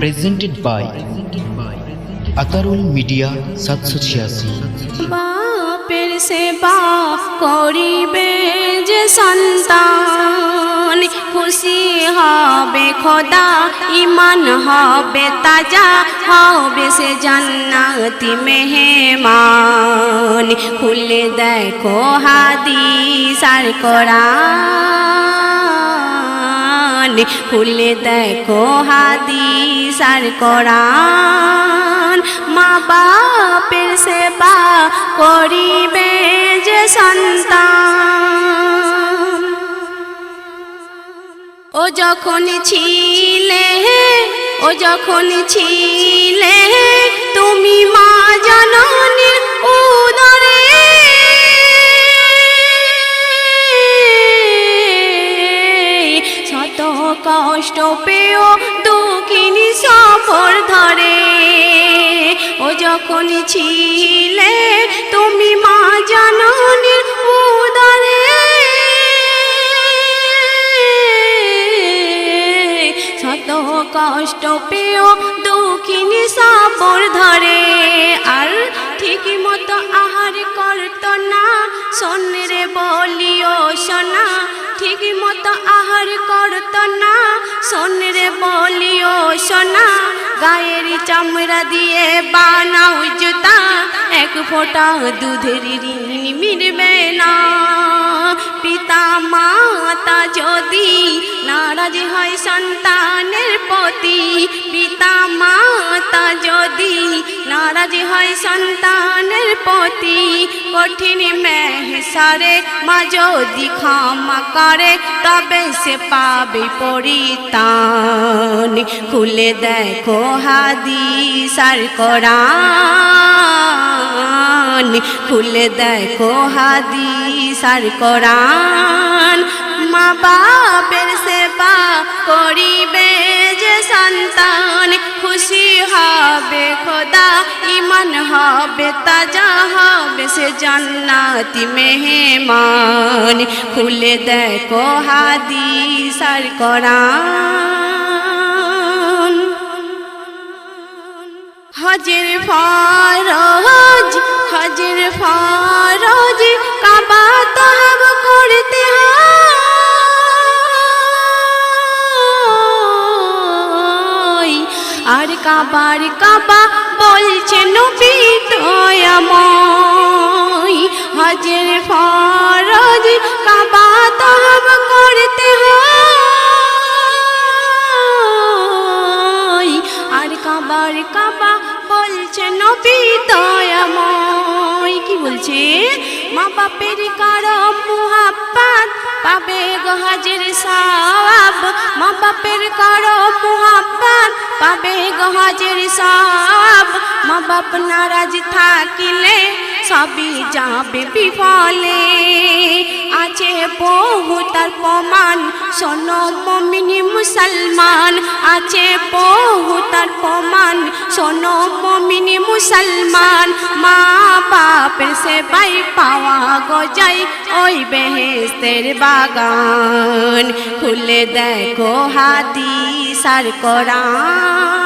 presented by Atarul media সাতশো ছিয়াশি। বাপের সেবা করিবে যে সন্তান, খুশি হবে খোদা ইমান হবে তাজা, হবে সে জান্নাতি মেহমান। খুলে দেখো হাদিস আর কোরআন। খুলে দেখো হাদিস আর কোরআন। মা বাপের সেবা করিবে যে সন্তান। ও যখন ছিলে, ও যখন ছিলে, তুমি মা জননীর উদরে কষ্ট পেও, দুঃখিনী সফর ধরে। ও যখন ছিলে, তুমি মা জননীর উদরে। শত কষ্ট পেও, দুঃখিনী সফর ধরে। আর ঠিকই মতো আহার করত না সন্রে বলিও সোনা। ঠিকই মতো আহার সন্রে বলিও সোনা গায়ের চামড়া দিয়ে বানাও জুতা এক ফোঁটা দুধের ঋণ মিলবে না। মাতা যদি নারাজ হয় সন্তানের প্রতি, পিতা মাতা যদি নারাজ হয় সন্তানের প্রতি, কঠিন মেহসারে মা যদি ক্ষমা করে, তবে সে পাবে পরিতান খুলে দেখো হাদিস আর কোরআন। খুলে দেখো হাদিস আর কোরআন। মা বাপের সেবা করিবে যে সন্তান, খুশি হবে খোদা ইমান হবে, তাজা হবে সে জান্নাতি মেহমান। খুলে দেখো হাদিস আর কোরআন। হজের ফরজ হজের ফরজ আর কাবার কাবা বলছে নবী দয়াময়। হজের ফরজ কাবা তহব করতে হয়। আর কাবার কাবা বলছে নবী দয়াময়। কি বলছে? মা বাপের কারও মুহাব্বাত পাবে গো হাজির সওয়াব। মা বাপের কারও মুহাব্বাত পাবে গো হাজির সওয়াব। মা বাপ নারাজ থাকিলে সবই যাবে বিফলে। আছে বহু তার প্রমাণ। শোনো মমিনী মুসলমান। আছে বহু তার প্রমাণ। শোনো মমিনী মুসলমান। মা বাপের সেবাই পাওয়া গজাই ওই বেহেস্তের বাগান। খুলে দেখো হাদিস আর কোরআন।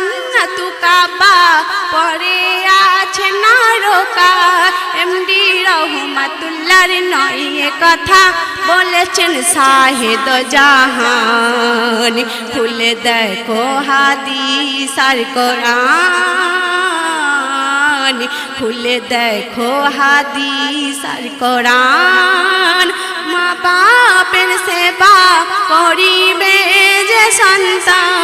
জান্নাত কাবা পরে আছে না রোকা এমডি রহমান ভুলার নয় কথা বলেছেন শাহেদ জাহান। খুলে দেখো হাদিস আর কোরআন। খুলে দেখো হাদিস আর কোরআন। মা বাপের সেবা করিবে যে সন্তান।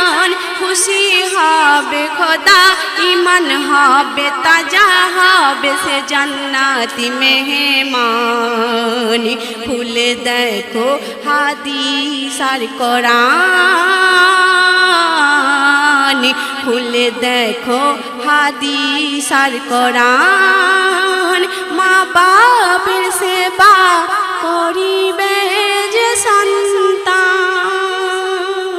খুশি হবে খোদা ইমান হবে তাজা হবে সে জান্নাতি মেহমান। খুলে দেখো হাদিস আর কোরআন। খুলে দেখো হাদিস আর কোরআন। মা বাপের সেবা করিবে যে সন্তান।